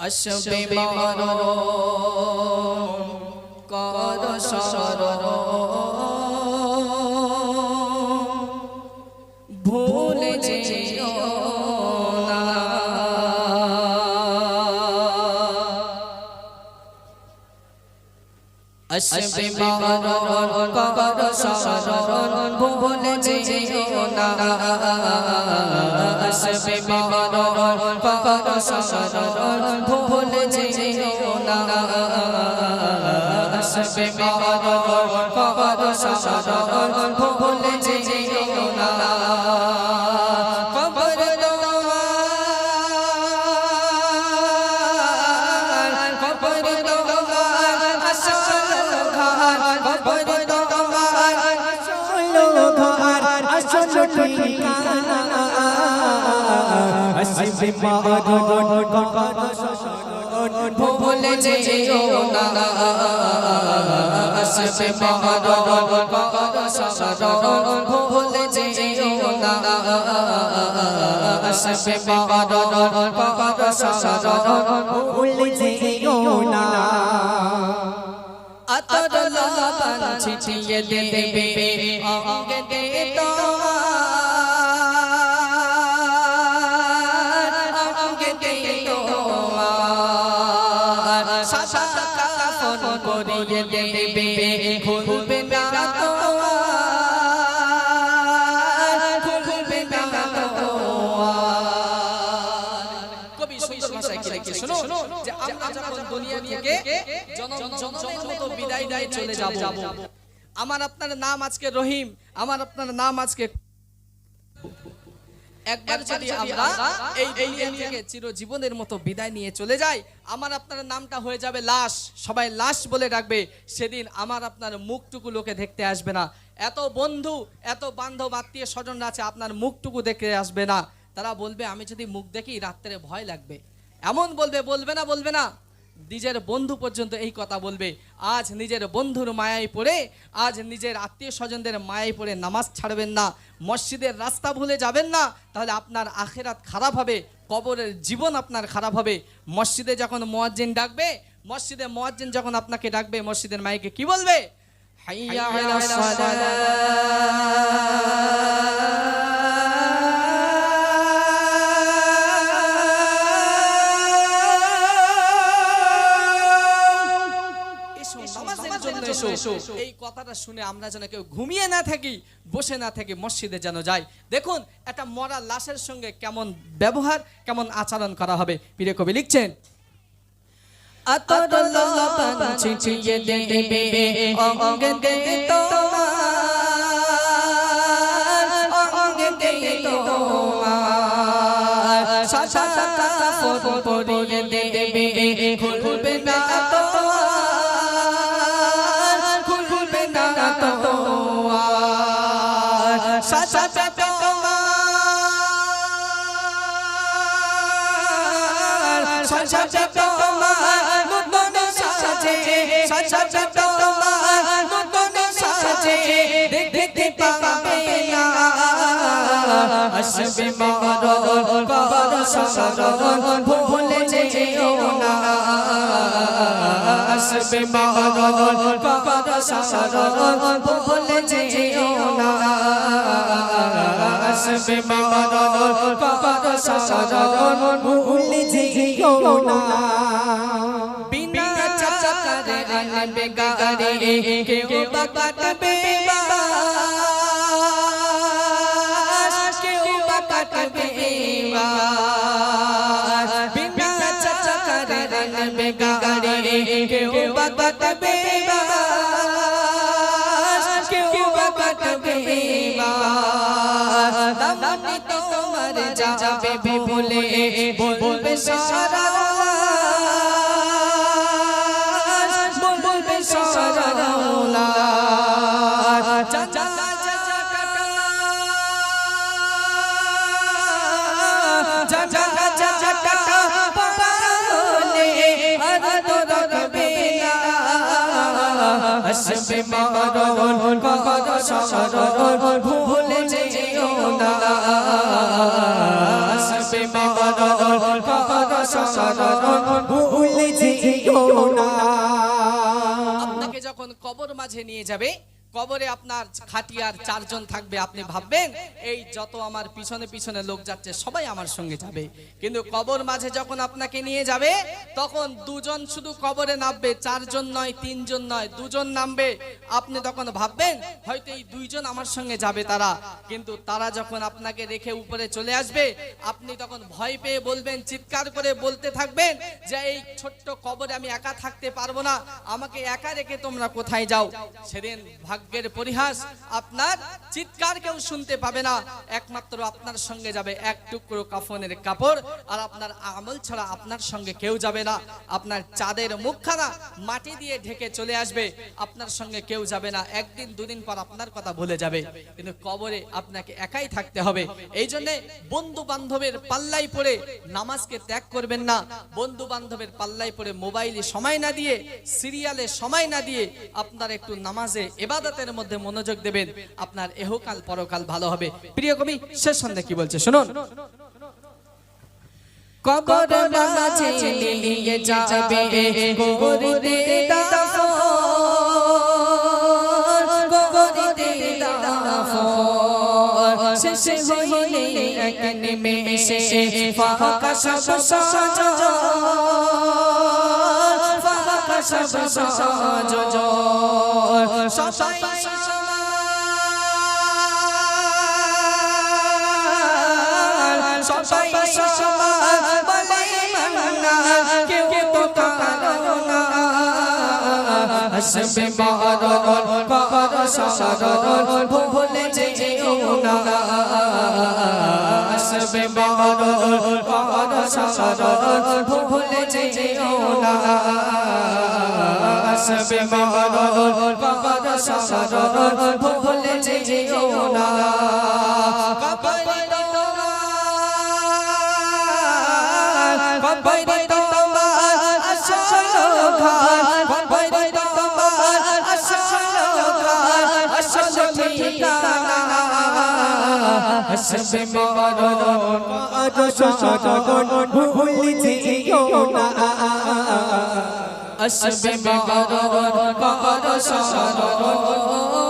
মরণ কর সরণ আসবে মরণ কর সরণ ভুলে যেও না আসবে মরণ কর সরণ ভুলে যেও না আসবে মরণ কর সরণ ভুলে যেও আসবে মারণ কর শরণ ভুলে যেও না আসবে মরণ কর সরণ ভুলে যেও না আসবে মরণ কর সরণ ভুল যেও না আতর লবণ ছিটিয়ে দেবে অঙ্গে দে দিয়ে চলে যাব। আমার আপনার নাম আজকে রহিম আমার আপনার নাম আজকে একবার যদি আমরা এই দুনিয়া থেকে চিরজীবনের মতো বিদায় নিয়ে চলে যাই আমার আপনার নামটা হয়ে যাবে লাশ। সবাই লাশ বলে ডাকবে সেদিন আমার আপনার মুখটুকু লোকে দেখতে আসবে না। এত বন্ধু এত বান্ধব আত্মীয় স্বজনরা আছে আপনার মুখটুকু দেখতে আসবে না। তারা বলবে আমি যদি মুখ দেখি রাত্রে ভয় লাগবে। এমন বলবে বলবে না বলবে না। নিজের বন্ধু পর্যন্ত এই কথা বলবে। আজ নিজের বন্ধুর মায়ায় পড়ে, আজ নিজের আত্মীয় স্বজনদের মায়ায় পড়ে নামাজ ছাড়বেন না, মসজিদের রাস্তা ভুলে যাবেন না, তাহলে আপনার আখেরাত খারাপ হবে, কবরের জীবন আপনার খারাপ হবে। মসজিদে যখন মোয়াজ্জিন ডাকবে, মসজিদে মোয়াজ্জিন যখন আপনাকে ডাকবে, মসজিদের মাইকে কি বলবে? হাইয়া এসো। এই কথাটা শুনে আমরা যেন কেউ ঘুমিয়ে না থাকি বসে না থাকি মসজিদে যেন যাই। দেখুন একটা মরা লাশের সঙ্গে কেমন ব্যবহার কেমন আচরণ করা হবে। প্রিয় কবি লিখছেন আতর লবণ ছিটিয়ে দেবে অঙ্গে দে তোমার সাদা তোমার সাজা তোমার নতুন সাজে সাজা তোমার নতুন সাজে দেখতে পাবে না আসবে মরণ কবর সরণ ভুলে যেও না আসবে মরণ কবর সরণ ভুলে যেও আসবে মরণ কবর সরণ ভুল যেও না। বিনা চাকারে আনবে গাড়ি কেউ বাবা তবে বাস, যাবে বলে বলবে সারা। বলবে সারা আসবে মরণ সরণ মাঝে নিয়ে যাবে। কবরে আপনার খাটিয়ার চারজন থাকবে, আপনি ভাববেন, এই যত আমার পিছনে পিছনে লোক যাচ্ছে, সবাই আমার সঙ্গে যাবে। কিন্তু কবর মাঝে যখন আপনাকে নিয়ে যাবে, তখন দুজন শুধু কবরে নামবে, চারজন নয়, তিনজন নয়, দুজন নামবে। আপনি তখন ভাববেন, হয়তো এই দুইজন আমার সঙ্গে যাবে তারা। কিন্তু তারা যখন আপনাকে রেখে উপরে চলে আসবে, আপনি তখন ভয় পেয়ে বলবেন, চিৎকার করে বলতে থাকবেন যে, এই ছোট্ট কবরে আমি একা থাকতে পারব না। আমাকে একা রেখে তোমরা কোথায় যাও? সেদিন ভাগ্যের পরিহাস। আপনার চিৎকার কেউ শুনতে পাবে না। একমাত্র আপনার সঙ্গে যাবে এক টুকরো কাফনের কাপড়, আর আপনার আমল ছাড়া আপনার সঙ্গে কেউ যাবে না। আপনার চাঁদের মুখখানা মাটি দিয়ে ঢেকে চলে আসবে। আপনার সঙ্গে কেউ যাবে না। একদিন, দুদিন পর আপনার কথা ভুলে যাবে। কিন্তু কবরে আপনাকে একাই থাকতে হবে। এই জন্যে বন্ধু বান্ধবের পাল্লাই পড়ে নামাজকে ত্যাগ করবেন না। বন্ধু বান্ধবের পাল্লাই পড়ে মোবাইলে সময় না দিয়ে, সিরিয়ালে সময় না দিয়ে আপনার একটু নামাজে এবাদতের মধ্যে মনোযোগ দেবেন, আপনার এহকাল পরকাল ভালো হবে। প্রিয় কবি, শেষ সন্ধ্যে কি বলছে? শুনুন। কবর মাঝে নিয়ে যাবে সব সব সজন সবাই সবাই বলে মানা কেউ তো কারও না আসবে মরণ কর সরণ ভুলে যেও না আসবে মরণ কর সরণ ভুলে যেও না আসবে মরণ কর সরণ ভুলে যেও না আসবে মরণ কর সরণ ভুলে যেও না أسبب عرر قرر سرر